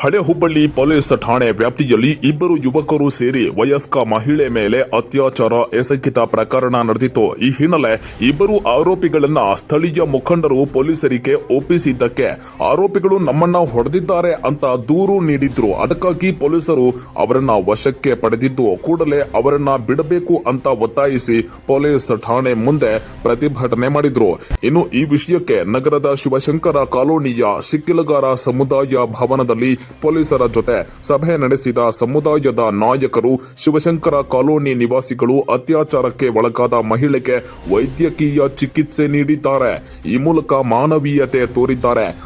ಹಳೆ ಹುಬ್ಬಳ್ಳಿ ಪೊಲೀಸ್ ಠಾಣೆ ವ್ಯಾಪ್ತಿಯಲ್ಲಿ ಇಬ್ಬರು ಯುವಕರು ಸೇರಿ ವಯಸ್ಕ ಮಹಿಳೆ ಮೇಲೆ ಅತ್ಯಾಚಾರ ಎಸಗಿದ ಪ್ರಕರಣ ನಡೆದಿತ್ತು. ಈ ಹಿನ್ನೆಲೆ ಇಬ್ಬರು ಆರೋಪಿಗಳನ್ನ ಸ್ಥಳೀಯ ಮುಖಂಡರು ಪೊಲೀಸರಿಗೆ ಒಪ್ಪಿಸಿದ್ದಕ್ಕೆ ಆರೋಪಿಗಳು ನಮ್ಮನ್ನ ಹೊಡೆದಿದ್ದಾರೆ ಅಂತ ದೂರು ನೀಡಿದ್ರು. ಅದಕ್ಕಾಗಿ ಪೊಲೀಸರು ಅವರನ್ನ ವಶಕ್ಕೆ ಪಡೆದಿದ್ದು, ಕೂಡಲೇ ಅವರನ್ನ ಬಿಡಬೇಕು ಅಂತ ಒತ್ತಾಯಿಸಿ ಪೊಲೀಸ್ ಠಾಣೆ ಮುಂದೆ ಪ್ರತಿಭಟನೆ ಮಾಡಿದ್ರು. ಇನ್ನು ಈ ವಿಷಯಕ್ಕೆ ನಗರದ ಶಿವಶಂಕರ ಕಾಲೋನಿಯ ಸಿಕ್ಕಿಲಗಾರ ಸಮುದಾಯ ಭವನದಲ್ಲಿ ಪೊಲೀಸರ ಜೊತೆ ಸಭೆ ನಡೆಸಿದ ಸಮುದಾಯದ ನಾಯಕರು ಶಿವಶಂಕರ ಕಾಲೋನಿ ನಿವಾಸಿಗಳು ಅತ್ಯಾಚಾರಕ್ಕೆ ಒಳಗಾದ ಮಹಿಳೆಗೆ ವೈದ್ಯಕೀಯ ಚಿಕಿತ್ಸೆ ನೀಡಿದ್ದಾರೆ. ಈ ಮೂಲಕ ಮಾನವೀಯತೆ ತೋರಿದ್ದಾರೆ.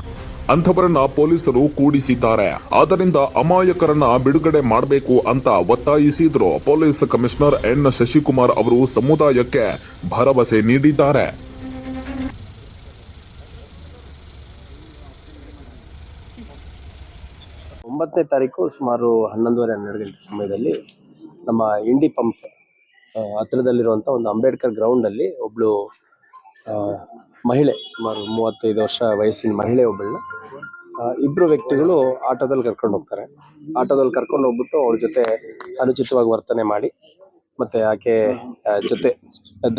ಅಂಥವರನ್ನ ಪೊಲೀಸರು ಕೂಡಿಸಿದ್ದಾರೆ. ಆದ್ದರಿಂದ ಅಮಾಯಕರನ್ನ ಬಿಡುಗಡೆ ಮಾಡಬೇಕು ಅಂತ ಒತ್ತಾಯಿಸಿದ್ರು ಪೊಲೀಸ್ ಕಮಿಷನರ್ ಎನ್. ಶಶಿಕುಮಾರ್ ಅವರು ಸಮುದಾಯಕ್ಕೆ ಭರವಸೆ ನೀಡಿದ್ದಾರೆ. ಒಂಬತ್ತನೇ ತಾರೀಕು ಸುಮಾರು ಹನ್ನೊಂದುವರೆ, ಹನ್ನೆರಡು ಗಂಟೆ ಸಮಯದಲ್ಲಿ ನಮ್ಮ ಇಂಡಿ ಪಂಪ್ ಹತ್ತಿರದಲ್ಲಿರುವಂಥ ಒಂದು ಅಂಬೇಡ್ಕರ್ ಗ್ರೌಂಡಲ್ಲಿ ಒಬ್ಬಳು ಮಹಿಳೆ, ಸುಮಾರು ಮೂವತ್ತೈದು ವರ್ಷ ವಯಸ್ಸಿನ ಮಹಿಳೆ ಒಬ್ಬಳನ್ನ ಇಬ್ಬರು ವ್ಯಕ್ತಿಗಳು ಆಟೋದಲ್ಲಿ ಕರ್ಕೊಂಡು ಹೋಗ್ತಾರೆ. ಆಟೋದಲ್ಲಿ ಕರ್ಕೊಂಡು ಹೋಗ್ಬಿಟ್ಟು ಅವ್ರ ಜೊತೆ ಅನುಚಿತವಾಗಿ ವರ್ತನೆ ಮಾಡಿ, ಮತ್ತು ಆಕೆ ಜೊತೆ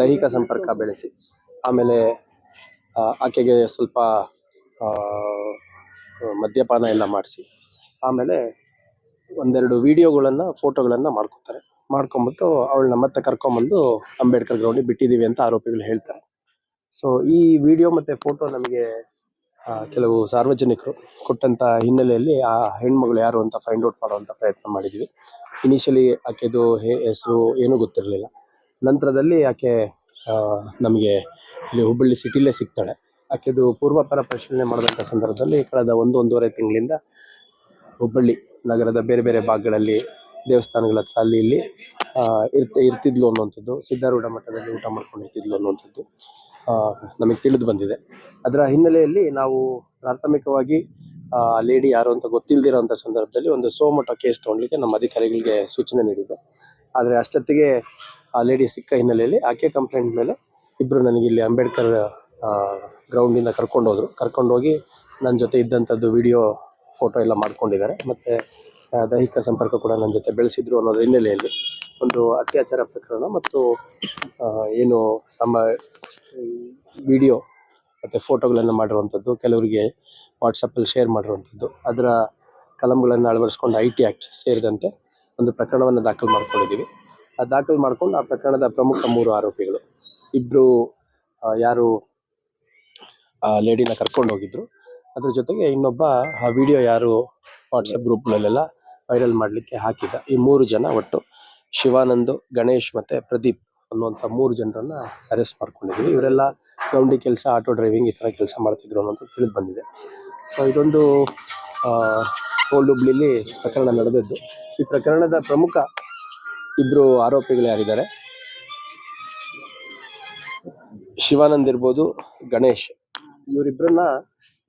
ದೈಹಿಕ ಸಂಪರ್ಕ ಬೆಳೆಸಿ, ಆಮೇಲೆ ಆಕೆಗೆ ಸ್ವಲ್ಪ ಮದ್ಯಪಾನ ಎಲ್ಲ ಮಾಡಿಸಿ ಆಮೇಲೆ ಒಂದೆರಡು ವಿಡಿಯೋಗಳನ್ನು, ಫೋಟೋಗಳನ್ನು ಮಾಡ್ಕೊತಾರೆ. ಮಾಡ್ಕೊಂಬಿಟ್ಟು ಅವಳನ್ನ ಮತ್ತೆ ಕರ್ಕೊಂಬಂದು ಅಂಬೇಡ್ಕರ್ ಗ್ರೌಂಡಿಗೆ ಬಿಟ್ಟಿದ್ದೀವಿ ಅಂತ ಆರೋಪಿಗಳು ಹೇಳ್ತಾರೆ. ಸೊ ಈ ವಿಡಿಯೋ ಮತ್ತು ಫೋಟೋ ನಮಗೆ ಕೆಲವು ಸಾರ್ವಜನಿಕರು ಕೊಟ್ಟಂಥ ಹಿನ್ನೆಲೆಯಲ್ಲಿ ಆ ಹೆಣ್ಮಗಳು ಯಾರು ಅಂತ ಫೈಂಡ್ ಔಟ್ ಮಾಡುವಂಥ ಪ್ರಯತ್ನ ಮಾಡಿದ್ವಿ. ಇನಿಷಿಯಲಿ ಆಕೆದು ಹೆಸರು ಏನೂ ಗೊತ್ತಿರಲಿಲ್ಲ. ನಂತರದಲ್ಲಿ ಆಕೆ ನಮಗೆ ಇಲ್ಲಿ ಹುಬ್ಬಳ್ಳಿ ಸಿಟಿಲೇ ಸಿಗ್ತಾಳೆ. ಆಕೆದು ಪೂರ್ವಾಪರ ಪರಿಶೀಲನೆ ಮಾಡಿದಂಥ ಸಂದರ್ಭದಲ್ಲಿ ಕಳೆದ ಒಂದು ಒಂದೂವರೆ ತಿಂಗಳಿಂದ ಹುಬ್ಬಳ್ಳಿ ನಗರದ ಬೇರೆ ಬೇರೆ ಭಾಗಗಳಲ್ಲಿ ದೇವಸ್ಥಾನಗಳ ಹತ್ರ ಅಲ್ಲಿ ಇಲ್ಲಿ ಇರ್ತ, ಇರ್ತಿದ್ಲು ಅನ್ನುವಂಥದ್ದು. ಸಿದ್ಧಾರೂಢ ಮಠದಲ್ಲಿ ಊಟ ಮಾಡ್ಕೊಂಡು ಇರ್ತಿದ್ಲು ಅನ್ನುವಂಥದ್ದು ನಮಗೆ ತಿಳಿದು ಬಂದಿದೆ. ಅದರ ಹಿನ್ನೆಲೆಯಲ್ಲಿ ನಾವು ಪ್ರಾಥಮಿಕವಾಗಿ ಲೇಡಿ ಯಾರು ಅಂತ ಗೊತ್ತಿಲ್ಲದಿರೋಂಥ ಸಂದರ್ಭದಲ್ಲಿ ಒಂದು ಸೋಮಠ ಕೇಸ್ ತೊಗೊಳ್ಲಿಕ್ಕೆ ನಮ್ಮ ಅಧಿಕಾರಿಗಳಿಗೆ ಸೂಚನೆ ನೀಡಿದ್ದೆ ಆದರೆ ಅಷ್ಟೊತ್ತಿಗೆ ಆ ಲೇಡಿ ಸಿಕ್ಕ ಹಿನ್ನೆಲೆಯಲ್ಲಿ ಆಕೆ ಕಂಪ್ಲೇಂಟ್ ಮೇಲೆ ಇಬ್ಬರು ನನಗೆ ಇಲ್ಲಿ ಅಂಬೇಡ್ಕರ್ ಗ್ರೌಂಡಿಂದ ಕರ್ಕೊಂಡೋದ್ರು. ಕರ್ಕೊಂಡೋಗಿ ನನ್ನ ಜೊತೆ ಇದ್ದಂಥದ್ದು ವಿಡಿಯೋ ಫೋಟೋ ಎಲ್ಲ ಮಾಡ್ಕೊಂಡಿದ್ದಾರೆ. ಮತ್ತು ದೈಹಿಕ ಸಂಪರ್ಕ ಕೂಡ ನನ್ನ ಜೊತೆ ಬೆಳೆಸಿದ್ರು ಅನ್ನೋದ್ರ ಹಿನ್ನೆಲೆಯಲ್ಲಿ ಒಂದು ಅತ್ಯಾಚಾರ ಪ್ರಕರಣ ಮತ್ತು ಏನು ಸಮ ವಿಡಿಯೋ ಮತ್ತು ಫೋಟೋಗಳನ್ನು ಮಾಡಿರುವಂಥದ್ದು, ಕೆಲವರಿಗೆ ವಾಟ್ಸಪ್ಪಲ್ಲಿ ಶೇರ್ ಮಾಡಿರುವಂಥದ್ದು. ಅದರ ಕಲಂಗಳನ್ನು ಅಳವಡಿಸ್ಕೊಂಡು ಐ ಟಿ ಆ್ಯಕ್ಟ್ ಸೇರಿದಂತೆ ಒಂದು ಪ್ರಕರಣವನ್ನು ದಾಖಲು ಮಾಡ್ಕೊಂಡಿದ್ದೀವಿ. ಆ ದಾಖಲು ಮಾಡ್ಕೊಂಡು ಆ ಪ್ರಕರಣದ ಪ್ರಮುಖ ಮೂರು ಆರೋಪಿಗಳು. ಇಬ್ಬರು ಯಾರು ಲೇಡಿನ ಕರ್ಕೊಂಡು ಹೋಗಿದ್ರು. ಅದ್ರ ಜೊತೆಗೆ ಇನ್ನೊಬ್ಬ, ಆ ವಿಡಿಯೋ ಯಾರು ವಾಟ್ಸಪ್ ಗ್ರೂಪ್ನಲ್ಲೆಲ್ಲ ವೈರಲ್ ಮಾಡಲಿಕ್ಕೆ ಹಾಕಿದ್ದ. ಈ ಮೂರು ಜನ ಒಟ್ಟು ಶಿವಾನಂದ್, ಗಣೇಶ್ ಮತ್ತೆ ಪ್ರದೀಪ್ ಅನ್ನುವಂಥ ಮೂರು ಜನರನ್ನ ಅರೆಸ್ಟ್ ಮಾಡ್ಕೊಂಡಿದ್ವಿ ಇವರೆಲ್ಲ ಗೌಂಡಿ ಕೆಲಸ ಆಟೋ ಡ್ರೈವಿಂಗ್ ಈ ಥರ ಕೆಲಸ ಮಾಡ್ತಿದ್ರು ಅನ್ನೋದು ತಿಳಿದು ಬಂದಿದೆ. ಸೊ ಇದೊಂದು ಓಲ್ಡ್ ಹುಬ್ಳಿಲಿ ಪ್ರಕರಣ ನಡೆದದ್ದು. ಈ ಪ್ರಕರಣದ ಪ್ರಮುಖ ಇಬ್ಬರು ಆರೋಪಿಗಳು ಯಾರಿದ್ದಾರೆ? ಶಿವಾನಂದ್ ಇರ್ಬೋದು, ಗಣೇಶ್. ಇವರಿಬ್ಬರನ್ನ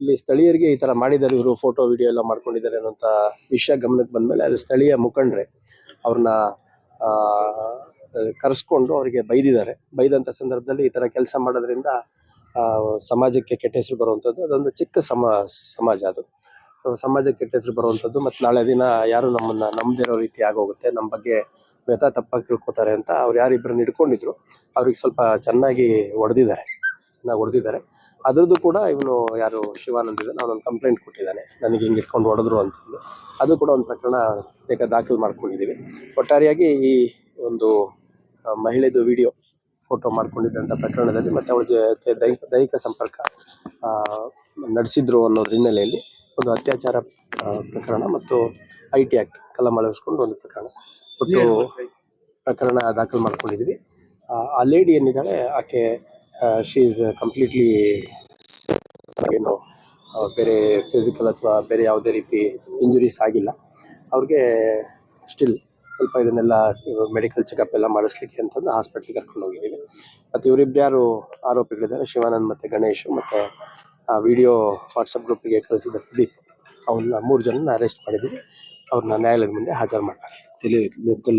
ಇಲ್ಲಿ ಸ್ಥಳೀಯರಿಗೆ ಈ ತರ ಮಾಡಿದ್ದಾರೆ. ಇವರು ಫೋಟೋ ವಿಡಿಯೋ ಎಲ್ಲ ಮಾಡ್ಕೊಂಡಿದ್ದಾರೆ ಅನ್ನೋಂಥ ವಿಷಯ ಗಮನಕ್ಕೆ ಬಂದ್ಮೇಲೆ ಅದು ಸ್ಥಳೀಯ ಮುಖಂಡ್ರೆ ಅವ್ರನ್ನ ಕರೆಸ್ಕೊಂಡು ಅವರಿಗೆ ಬೈದಿದ್ದಾರೆ. ಬೈದಂಥ ಸಂದರ್ಭದಲ್ಲಿ ಈ ತರ ಕೆಲಸ ಮಾಡೋದ್ರಿಂದ ಸಮಾಜಕ್ಕೆ ಕೆಟ್ಟ ಹೆಸರು ಬರುವಂಥದ್ದು ಅದೊಂದು ಚಿಕ್ಕ ಸಮ, ಸಮಾಜ ಅದು. ಸೊ ಸಮಾಜಕ್ಕೆ ಕೆಟ್ಟ ಹೆಸರು ಬರುವಂಥದ್ದು ಮತ್ತು ನಾಳೆ ದಿನ ಯಾರು ನಮ್ಮನ್ನ ನಂಬದಿರೋ ರೀತಿ ಆಗೋಗುತ್ತೆ. ನಮ್ಮ ಬಗ್ಗೆ ವ್ಯಥ ತಪ್ಪಾಗಿ ತಿಳ್ಕೊತಾರೆ ಅಂತ ಅವ್ರು ಯಾರಿಬ್ಬರನ್ನ ಹಿಡ್ಕೊಂಡಿದ್ರು. ಅವ್ರಿಗೆ ಸ್ವಲ್ಪ ಚೆನ್ನಾಗಿ ಹೊಡೆದಿದ್ದಾರೆ ಚೆನ್ನಾಗಿ ಹೊಡೆದಿದ್ದಾರೆ ಅದ್ರದ್ದು ಕೂಡ ಇವನು ಯಾರು ಶಿವಾನಂದ್ ಇದೆ ಅವನೊಂದು ಕಂಪ್ಲೇಂಟ್ ಕೊಟ್ಟಿದ್ದಾನೆ. ನನಗೆ ಹಿಂಗೆ ಇಟ್ಕೊಂಡು ಹೊಡೆದ್ರು ಅಂತಂದು ಅದು ಕೂಡ ಒಂದು ಪ್ರಕರಣ ಪ್ರತ್ಯೇಕ ದಾಖಲು ಮಾಡ್ಕೊಂಡಿದ್ದೀವಿ. ಒಟ್ಟಾರೆಯಾಗಿ ಈ ಒಂದು ಮಹಿಳೆದು ವಿಡಿಯೋ ಫೋಟೋ ಮಾಡ್ಕೊಂಡಿದ್ದಂಥ ಪ್ರಕರಣದಲ್ಲಿ ಮತ್ತು ಅವಳ ಜೊತೆ ದೈಹಿಕ ದೈಹಿಕ ಸಂಪರ್ಕ ನಡೆಸಿದ್ರು ಅನ್ನೋದ್ರ ಹಿನ್ನೆಲೆಯಲ್ಲಿ ಒಂದು ಅತ್ಯಾಚಾರ ಪ್ರಕರಣ ಮತ್ತು ಐ ಟಿ ಆ್ಯಕ್ಟ್ ಕಲಂ ಅಳವಡಿಸ್ಕೊಂಡು ಒಂದು ಪ್ರಕರಣ. ಒಟ್ಟು ಪ್ರಕರಣ ದಾಖಲು ಮಾಡ್ಕೊಂಡಿದ್ದೀವಿ. ಆ ಲೇಡಿ ಏನಿದ್ದಾಳೆ, ಆಕೆ ಶಿ ಈಸ್ ಕಂಪ್ಲೀಟ್ಲಿ ಏನು ಬೇರೆ ಫಿಸಿಕಲ್ ಅಥವಾ ಬೇರೆ ಯಾವುದೇ ರೀತಿ ಇಂಜುರೀಸ್ ಆಗಿಲ್ಲ. ಅವ್ರಿಗೆ ಸ್ಟಿಲ್ ಸ್ವಲ್ಪ ಇದನ್ನೆಲ್ಲ ಮೆಡಿಕಲ್ ಚೆಕಪ್ ಎಲ್ಲ ಮಾಡಿಸ್ಲಿಕ್ಕೆ ಅಂತಂದು ಹಾಸ್ಪಿಟ್ಲಿಗೆ ಕರ್ಕೊಂಡು ಹೋಗಿದ್ದೀವಿ. ಮತ್ತು ಇವರಿಬ್ರು ಯಾರು ಆರೋಪಿಗಳಿದ್ದಾರೆ? ಶಿವಾನಂದ್ ಮತ್ತು ಗಣೇಶ್ ಮತ್ತು, ಆ ವಿಡಿಯೋ ವಾಟ್ಸಪ್ ಗ್ರೂಪಿಗೆ ಕಳಿಸಿದ ಪ್ರದೀಪ್. ಅವ್ರನ್ನ ಮೂರು ಜನನ ಅರೆಸ್ಟ್ ಮಾಡಿದ್ದೀವಿ. ಅವ್ರನ್ನ ನ್ಯಾಯಾಲಯದ ಮುಂದೆ ಹಾಜರು ಮಾಡಲಾಗಿದೆ ಲೋಕಲ್